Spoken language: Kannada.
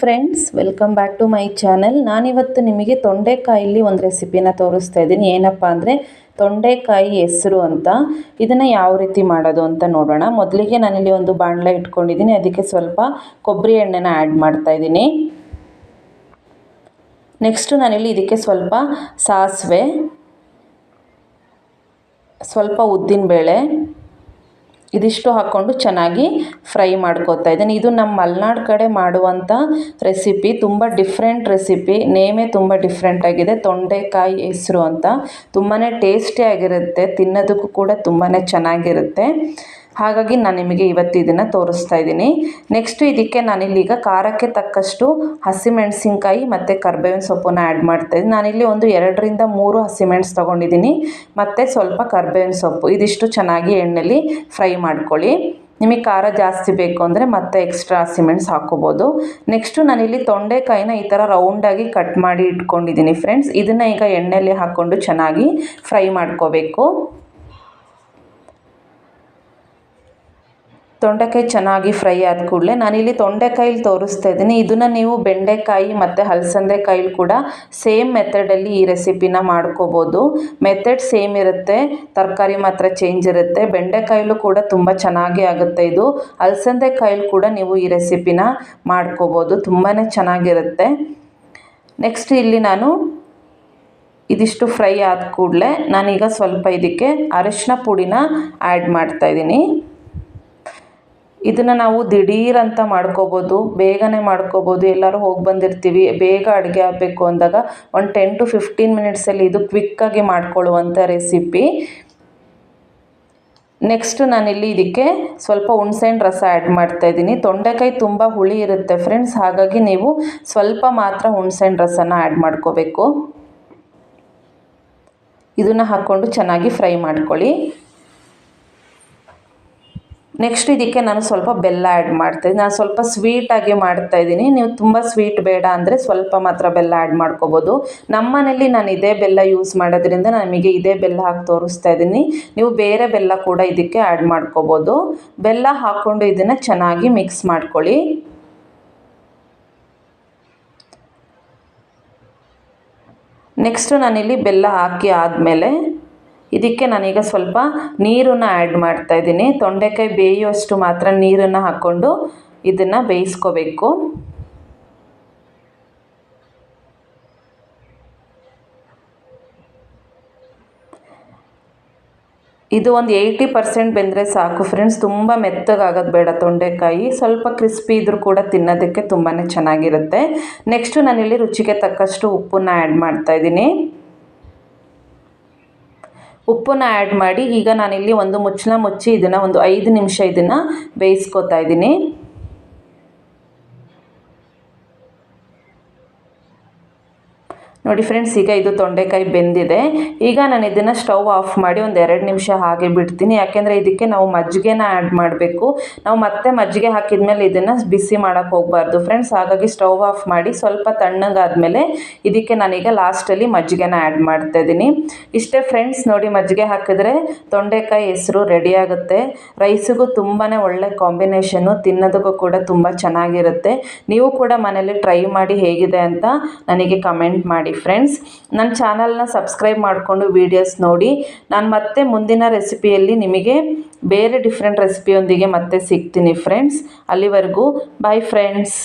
Friends welcome back to my channel ನಾನಿವತ್ತು ನಿಮಗೆ ತೊಂಡೆಕಾಯಲ್ಲಿ ಒಂದು ರೆಸಿಪಿನ ತೋರಿಸ್ತಾ ಇದ್ದೀನಿ. ಏನಪ್ಪ ಅಂದರೆ ತೊಂಡೆಕಾಯಿ ಹೆಸರು ಅಂತ. ಇದನ್ನು ಯಾವ ರೀತಿ ಮಾಡೋದು ಅಂತ ನೋಡೋಣ. ಮೊದಲಿಗೆ ನಾನಿಲ್ಲಿ ಒಂದು ಬಾಣಲ ಇಟ್ಕೊಂಡಿದ್ದೀನಿ. ಅದಕ್ಕೆ ಸ್ವಲ್ಪ ಕೊಬ್ಬರಿ ಎಣ್ಣೆನ ಆ್ಯಡ್ ಮಾಡ್ತಾ ಇದ್ದೀನಿ. ನೆಕ್ಸ್ಟು ನಾನಿಲ್ಲಿ ಇದಕ್ಕೆ ಸ್ವಲ್ಪ ಸಾಸಿವೆ, ಸ್ವಲ್ಪ ಉದ್ದಿನಬೇಳೆ ಇದಿಷ್ಟು ಹಾಕ್ಕೊಂಡು ಚೆನ್ನಾಗಿ ಫ್ರೈ ಮಾಡ್ಕೋತಾ ಇದ್ದೀನಿ. ಇದು ನಮ್ಮ ಮಲೆನಾಡು ಕಡೆ ಮಾಡುವಂಥ ರೆಸಿಪಿ, ತುಂಬ ಡಿಫ್ರೆಂಟ್ ರೆಸಿಪಿ, ನೇಮೇ ತುಂಬ ಡಿಫ್ರೆಂಟಾಗಿದೆ ತೊಂಡೆಕಾಯಿ ಹೆಸರು ಅಂತ ತುಂಬಾ ಟೇಸ್ಟಿಯಾಗಿರುತ್ತೆ ತಿನ್ನೋದಕ್ಕೂ ಕೂಡ ತುಂಬಾ ಚೆನ್ನಾಗಿರುತ್ತೆ. ಹಾಗಾಗಿ ನಾನು ನಿಮಗೆ ಇವತ್ತು ಇದನ್ನು ತೋರಿಸ್ತಾ ಇದ್ದೀನಿ. ನೆಕ್ಸ್ಟು ಇದಕ್ಕೆ ನಾನಿಲ್ಲೀಗ ಖಾರಕ್ಕೆ ತಕ್ಕಷ್ಟು ಹಸಿಮೆಣಸಿನ್ಕಾಯಿ ಮತ್ತು ಕರ್ಬೇವಿನ ಸೊಪ್ಪನ್ನು ಆ್ಯಡ್ ಮಾಡ್ತಾಯಿದ್ದೀನಿ ನಾನಿಲ್ಲಿ ಒಂದು ಎರಡರಿಂದ ಮೂರು ಹಸಿಮೆಣಸು ತೊಗೊಂಡಿದ್ದೀನಿ. ಮತ್ತು ಸ್ವಲ್ಪ ಕರ್ಬೇವಿನ ಸೊಪ್ಪು. ಇದಿಷ್ಟು ಚೆನ್ನಾಗಿ ಎಣ್ಣೆಲಿ ಫ್ರೈ ಮಾಡ್ಕೊಳ್ಳಿ. ನಿಮಗೆ ಖಾರ ಜಾಸ್ತಿ ಬೇಕು ಅಂದರೆ ಮತ್ತೆ ಎಕ್ಸ್ಟ್ರಾ ಹಸಿಮೆಣಸು ಹಾಕ್ಕೋಬೋದು. ನೆಕ್ಸ್ಟು ನಾನಿಲ್ಲಿ ತೊಂಡೆಕಾಯಿನ ಈ ಥರ ರೌಂಡಾಗಿ ಕಟ್ ಮಾಡಿ ಇಟ್ಕೊಂಡಿದ್ದೀನಿ ಫ್ರೆಂಡ್ಸ್ ಇದನ್ನು ಈಗ ಎಣ್ಣೆಯಲ್ಲಿ ಹಾಕ್ಕೊಂಡು ಚೆನ್ನಾಗಿ ಫ್ರೈ ಮಾಡ್ಕೋಬೇಕು. ತೊಂಡೆಕಾಯಿ ಚೆನ್ನಾಗಿ ಫ್ರೈ ಆದ ಕೂಡಲೇ ನಾನಿಲ್ಲಿ ತೊಂಡೆಕಾಯಲ್ಲಿ ತೋರಿಸ್ತಾ ಇದ್ದೀನಿ. ಇದನ್ನು ನೀವು ಬೆಂಡೆಕಾಯಿ ಮತ್ತು ಹಲಸಂದೆಕಾಯಿಲಿ ಕೂಡ ಸೇಮ್ ಮೆಥಡಲ್ಲಿ ಈ ರೆಸಿಪಿನ ಮಾಡ್ಕೋಬೋದು. ಮೆಥಡ್ ಸೇಮ್ ಇರುತ್ತೆ, ತರಕಾರಿ ಮಾತ್ರ ಚೇಂಜ್ ಇರುತ್ತೆ. ಬೆಂಡೆಕಾಯಲ್ಲೂ ಕೂಡ ತುಂಬ ಚೆನ್ನಾಗಿ ಆಗುತ್ತೆ ಇದು. ಹಲಸಂದೆಕಾಯಲ್ಲಿ ಕೂಡ ನೀವು ಈ ರೆಸಿಪಿನ ಮಾಡ್ಕೋಬೋದು ತುಂಬಾ ಚೆನ್ನಾಗಿರುತ್ತೆ. ನೆಕ್ಸ್ಟ್ ಇಲ್ಲಿ ನಾನು ಇದಿಷ್ಟು ಫ್ರೈ ಆದ ಕೂಡಲೇ ನಾನೀಗ ಸ್ವಲ್ಪ ಇದಕ್ಕೆ ಅರಿಶಿನ ಪುಡಿನ ಆ್ಯಡ್ ಮಾಡ್ತಾಯಿದ್ದೀನಿ ಇದನ್ನು ನಾವು ದಿಢೀರಂತ ಮಾಡ್ಕೋಬೋದು, ಬೇಗನೆ ಮಾಡ್ಕೋಬೋದು, ಎಲ್ಲರೂ ಹೋಗಿ ಬಂದಿರ್ತೀವಿ, ಬೇಗ ಅಡುಗೆ ಆಗಬೇಕು ಅಂದಾಗ ಒಂದು ಟೆನ್ ಟು ಫಿಫ್ಟೀನ್ ಮಿನಿಟ್ಸಲ್ಲಿ ಇದು ಕ್ವಿಕ್ಕಾಗಿ ಮಾಡ್ಕೊಳ್ಳುವಂಥ ರೆಸಿಪಿ ನೆಕ್ಸ್ಟ್ ನಾನಿಲ್ಲಿ ಇದಕ್ಕೆ ಸ್ವಲ್ಪ ಹುಣ್ಸೆಹಣ್ಣು ರಸ ಆ್ಯಡ್ ಮಾಡ್ತಾಯಿದ್ದೀನಿ ತೊಂಡೆಕಾಯಿ ತುಂಬ ಹುಳಿ ಇರುತ್ತೆ ಫ್ರೆಂಡ್ಸ್ ಹಾಗಾಗಿ ನೀವು ಸ್ವಲ್ಪ ಮಾತ್ರ ಹುಣ್ಸೆಹಣ್ಣು ರಸನ ಆ್ಯಡ್ ಮಾಡ್ಕೋಬೇಕು. ಇದನ್ನು ಹಾಕ್ಕೊಂಡು ಚೆನ್ನಾಗಿ ಫ್ರೈ ಮಾಡ್ಕೊಳ್ಳಿ. ನೆಕ್ಸ್ಟ್ ಇದಕ್ಕೆ ನಾನು ಸ್ವಲ್ಪ ಬೆಲ್ಲ ಆ್ಯಡ್ ಮಾಡ್ತೀನಿ. ನಾನು ಸ್ವಲ್ಪ ಸ್ವೀಟಾಗಿ ಮಾಡ್ತಾಯಿದ್ದೀನಿ ನೀವು ತುಂಬ ಸ್ವೀಟ್ ಬೇಡ ಅಂದರೆ ಸ್ವಲ್ಪ ಮಾತ್ರ ಬೆಲ್ಲ ಆ್ಯಡ್ ಮಾಡ್ಕೋಬೋದು. ನಮ್ಮ ಮನೇಲಿ ನಾನು ಇದೇ ಬೆಲ್ಲ ಯೂಸ್ ಮಾಡೋದ್ರಿಂದ ನಮಗೆ ಇದೇ ಬೆಲ್ಲ ಹಾಕಿ ತೋರಿಸ್ತಾ ಇದ್ದೀನಿ. ನೀವು ಬೇರೆ ಬೆಲ್ಲ ಕೂಡ ಇದಕ್ಕೆ ಆ್ಯಡ್ ಮಾಡ್ಕೋಬೋದು. ಬೆಲ್ಲ ಹಾಕ್ಕೊಂಡು ಇದನ್ನು ಚೆನ್ನಾಗಿ ಮಿಕ್ಸ್ ಮಾಡ್ಕೊಳ್ಳಿ. ನೆಕ್ಸ್ಟು ನಾನಿಲ್ಲಿ ಬೆಲ್ಲ ಹಾಕಿ ಆದಮೇಲೆ ಇದಕ್ಕೆ ನಾನೀಗ ಸ್ವಲ್ಪ ನೀರನ್ನು ಆ್ಯಡ್ ಮಾಡ್ತಾಯಿದ್ದೀನಿ ತೊಂಡೆಕಾಯಿ ಬೇಯುವಷ್ಟು ಮಾತ್ರ ನೀರನ್ನು ಹಾಕ್ಕೊಂಡು ಇದನ್ನು ಬೇಯಿಸ್ಕೋಬೇಕು. ಇದು ಒಂದು ಏಯ್ಟಿ ಪರ್ಸೆಂಟ್ ಬೆಂದರೆ ಸಾಕು ಫ್ರೆಂಡ್ಸ್ ತುಂಬ ಮೆತ್ತಗಾಗೋದು ಬೇಡ ತೊಂಡೆಕಾಯಿ. ಸ್ವಲ್ಪ ಕ್ರಿಸ್ಪಿ ಇದ್ದರೂ ಕೂಡ ತಿನ್ನೋದಕ್ಕೆ ತುಂಬಾ ಚೆನ್ನಾಗಿರುತ್ತೆ. ನೆಕ್ಸ್ಟು ನಾನಿಲ್ಲಿ ರುಚಿಗೆ ತಕ್ಕಷ್ಟು ಉಪ್ಪನ್ನು ಆ್ಯಡ್ ಮಾಡ್ತಾಯಿದ್ದೀನಿ ಉಪ್ಪನ್ನ ಆ್ಯಡ್ ಮಾಡಿ ಈಗ ನಾನಿಲ್ಲಿ ಒಂದು ಮುಚ್ಚಳ ಮುಚ್ಚಿ ಇದನ್ನು ಒಂದು ಐದು ನಿಮಿಷ ಇದನ್ನು ಬೇಯಿಸ್ಕೊತಾ ಇದ್ದೀನಿ. ನೋಡಿ ಫ್ರೆಂಡ್ಸ್ ಈಗ ಇದು ತೊಂಡೆಕಾಯಿ ಬೆಂದಿದೆ. ಈಗ ನಾನು ಇದನ್ನು ಸ್ಟವ್ ಆಫ್ ಮಾಡಿ ಒಂದು ಎರಡು ನಿಮಿಷ ಹಾಗೆ ಬಿಡ್ತೀನಿ. ಯಾಕೆಂದರೆ ಇದಕ್ಕೆ ನಾವು ಮಜ್ಜಿಗೆನ ಆ್ಯಡ್ ಮಾಡಬೇಕು. ನಾವು ಮತ್ತೆ ಮಜ್ಜಿಗೆ ಹಾಕಿದ್ಮೇಲೆ ಇದನ್ನು ಬಿಸಿ ಮಾಡೋಕ್ಕೆ ಹೋಗಬಾರ್ದು. ಫ್ರೆಂಡ್ಸ್ ಹಾಗಾಗಿ ಸ್ಟವ್ ಆಫ್ ಮಾಡಿ ಸ್ವಲ್ಪ ತಣ್ಣಗಾದಮೇಲೆ ಇದಕ್ಕೆ ನಾನೀಗ ಲಾಸ್ಟಲ್ಲಿ ಮಜ್ಜಿಗೆನ ಆ್ಯಡ್ ಮಾಡ್ತಾ ಇದ್ದೀನಿ. ಇಷ್ಟೇ ಫ್ರೆಂಡ್ಸ್ ನೋಡಿ ಮಜ್ಜಿಗೆ ಹಾಕಿದ್ರೆ ತೊಂಡೆಕಾಯಿ ಹೆಸರು ರೆಡಿ ಆಗುತ್ತೆ. ರೈಸಿಗೂ ತುಂಬಾ ಒಳ್ಳೆ ಕಾಂಬಿನೇಷನ್ನು ತಿನ್ನೋದಕ್ಕೂ ಕೂಡ ತುಂಬ ಚೆನ್ನಾಗಿರುತ್ತೆ. ನೀವು ಕೂಡ ಮನೇಲಿ ಟ್ರೈ ಮಾಡಿ ಹೇಗಿದೆ ಅಂತ ನನಗೆ ಕಮೆಂಟ್ ಮಾಡಿ ಫ್ರೆಂಡ್ಸ್ ನನ್ನ ಚಾನಲ್ನ ಸಬ್ಸ್ಕ್ರೈಬ್ ಮಾಡಿಕೊಂಡು ವೀಡಿಯೋಸ್ ನೋಡಿ. ನಾನು ಮತ್ತೆ ಮುಂದಿನ ರೆಸಿಪಿಯಲ್ಲಿ ನಿಮಗೆ ಬೇರೆ ಡಿಫ್ರೆಂಟ್ ರೆಸಿಪಿಯೊಂದಿಗೆ ಮತ್ತೆ ಸಿಗ್ತೀನಿ ಫ್ರೆಂಡ್ಸ್ ಅಲ್ಲಿವರೆಗೂ ಬಾಯ್ ಫ್ರೆಂಡ್ಸ್